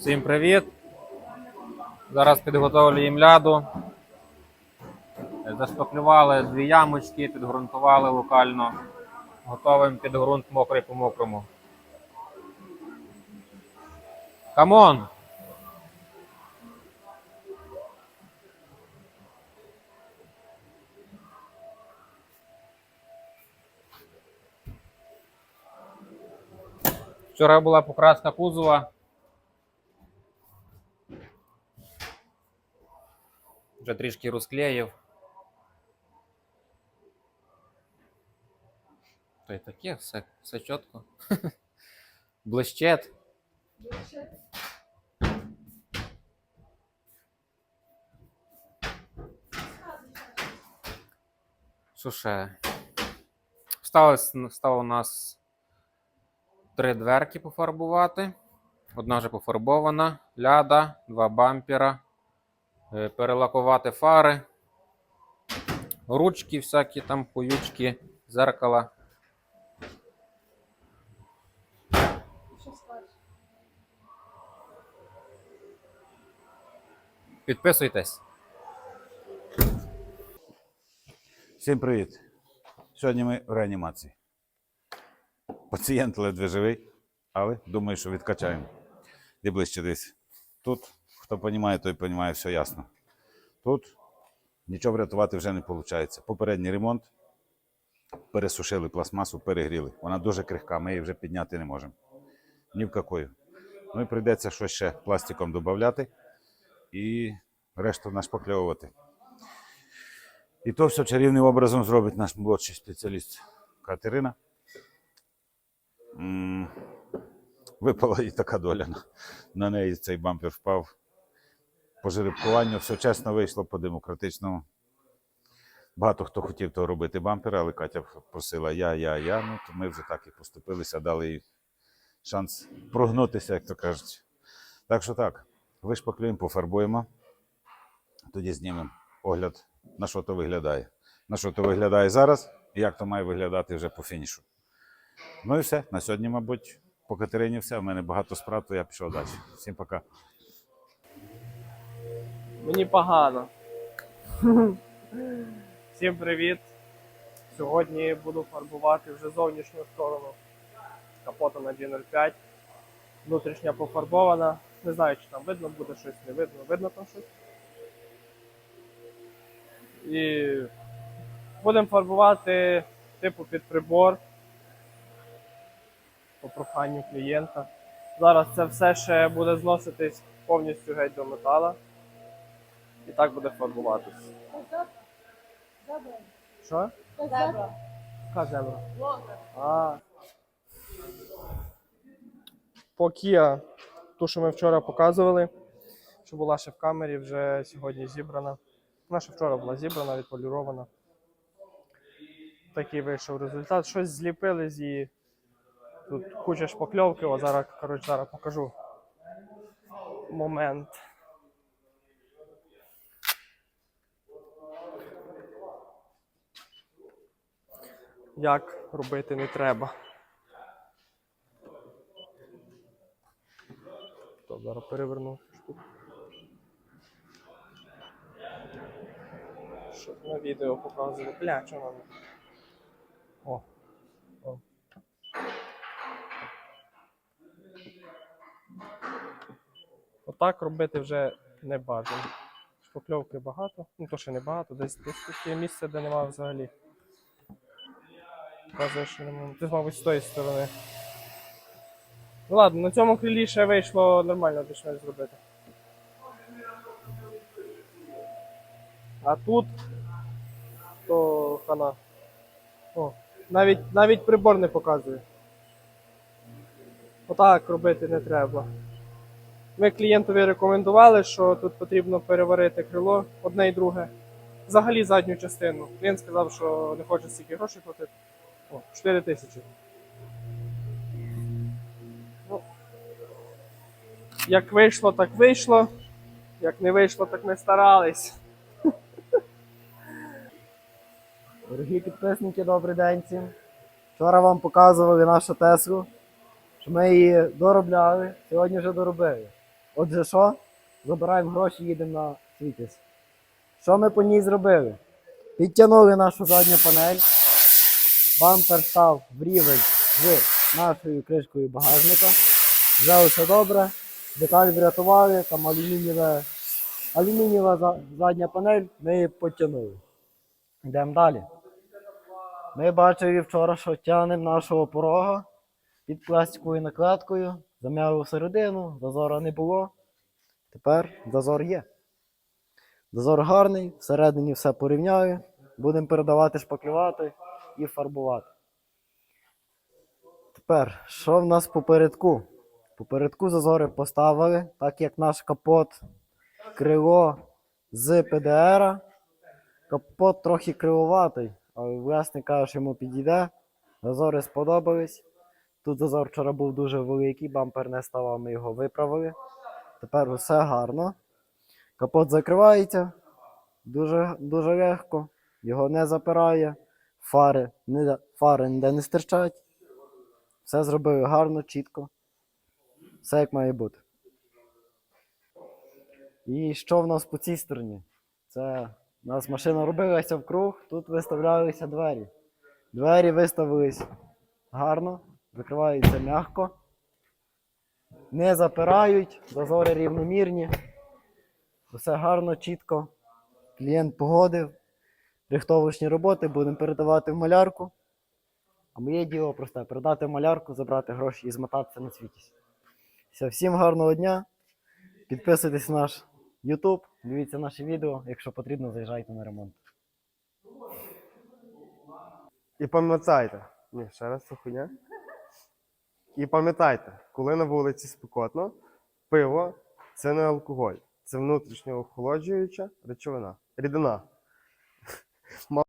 Всім привіт! Зараз підготовлюємо ляду. Зашпаклювали дві ямочки, підґрунтували локально. Готовим під ґрунт мокрий по мокрому. Камон! Вчора була покраска кузова. Вже трішки розклеїв. Та й таке, все, все чітко. Блищет. Що ще? Сталось, стало у нас три дверки пофарбувати. Одна вже пофарбована, ляда, два бампера, перелакувати фари, ручки всякі там, поючки, зеркала. Підписуйтесь. Всім привіт! Сьогодні ми в реанімації. Пацієнт ледве живий, але думаю, що відкачаємо. Де ближче десь. Тут, хто розуміє, той розуміє, все ясно. Тут нічого врятувати вже не виходить. Попередній ремонт пересушили пластмасу, перегріли. Вона дуже крихка, ми її вже підняти не можемо. Ні в какую. Ну і прийдеться щось ще пластиком додати і решту нашпакльовувати. І то все чарівним образом зробить наш молодший спеціаліст Катерина. Випала їй така доля. На неї цей бампер впав. По жеребкуванню все чесно вийшло, по-демократичному. Багато хто хотів того робити бампер, але Катя просила я, я, я. Ну, то ми вже так і поступилися, дали їй шанс прогнутися, як то кажуть. Так що так, вишпаклюємо, пофарбуємо. Тоді знімемо огляд, на що то виглядає. На що то виглядає зараз і як то має виглядати вже по фінішу. Ну і все. На сьогодні, мабуть, по Катерині все. У мене багато справ, то я пішов далі. Всім пока. Мені погано. Всім привіт. Сьогодні буду фарбувати вже зовнішню сторону капота на G05. Внутрішня пофарбована. Не знаю, чи там видно буде щось, не видно. Видно там щось. І будемо фарбувати типу під прибор по проханню клієнта. Зараз це все ще буде зноситись повністю геть до метала. І так буде фарбуватись. Зебра. Що? Зебра. Яка зебра? Блогер. А. По Kia, ту, що ми вчора показували, що була ще в камері, вже сьогодні зібрана. Вона ще вчора була зібрана, відполірована. Такий вийшов результат. Щось зліпили з її. Тут куча шпакльовки, о, зараз, коротше, зараз покажу момент. Як робити не треба. То зараз переверну штуку. Щоб на відео показували. Бля, що нам? О. О. Отак робити вже не бажано. Шпакльовки багато, ну то ще не багато, десь десь є місце, де немає взагалі. Показує, що немає. Мабуть, з тої сторони. Ну ладно, на цьому крилі ще вийшло нормально більш-менш зробити. А тут то хана. О, навіть, навіть прибор не показує. Отак робити не треба. Ми клієнтові рекомендували, що тут потрібно переварити крило одне і друге. Взагалі задню частину. Він сказав, що не хоче стільки грошей платити. О, 4 тисячі. Ну, як вийшло, так вийшло. Як не вийшло, так не старались. Дорогі підписники, добрий день всім. Вчора вам показували нашу Теслу, що ми її доробляли, сьогодні вже доробили. Отже, що? Забираємо гроші, їдемо на світіс. Що ми по ній зробили? Підтягнули нашу задню панель. Бампер став в рівень з нашою кришкою багажника. Вже все добре. Деталь врятували, там алюмінієва, алюмінієва задня панель, ми її потягнули. Йдемо далі. Ми бачили вчора, що тягнемо нашого порога під пластиковою накладкою, зам'яли всередину, зазора не було. Тепер зазор є. Зазор гарний, всередині все порівняю. Будемо передавати шпаклювати і фарбувати. Тепер, що в нас попередку? Попередку зазори поставили, так як наш капот крило з ПДР. Капот трохи кривоватий, але власник каже, що йому підійде. Зазори сподобались. Тут зазор вчора був дуже великий, бампер не ставав, ми його виправили. Тепер все гарно. Капот закривається дуже, дуже легко, його не запирає, фари, не, фари ніде не стирчать. Все зробили гарно, чітко. Все як має бути. І що в нас по цій стороні? Це у нас машина робилася в круг, тут виставлялися двері. Двері виставились гарно, закриваються м'яко. Не запирають, зазори рівномірні. Все гарно, чітко. Клієнт погодив. Рихтовочні роботи будемо передавати в малярку. А моє діло просте передати в малярку, забрати гроші і змотатися на світі. Все, всім гарного дня. Підписуйтесь на наш YouTube, дивіться наші відео. Якщо потрібно, заїжджайте на ремонт. І пам'ятайте, ні, ще раз це хуйня. І пам'ятайте, коли на вулиці спекотно, пиво це не алкоголь, це внутрішньо охолоджуюча речовина, рідина. small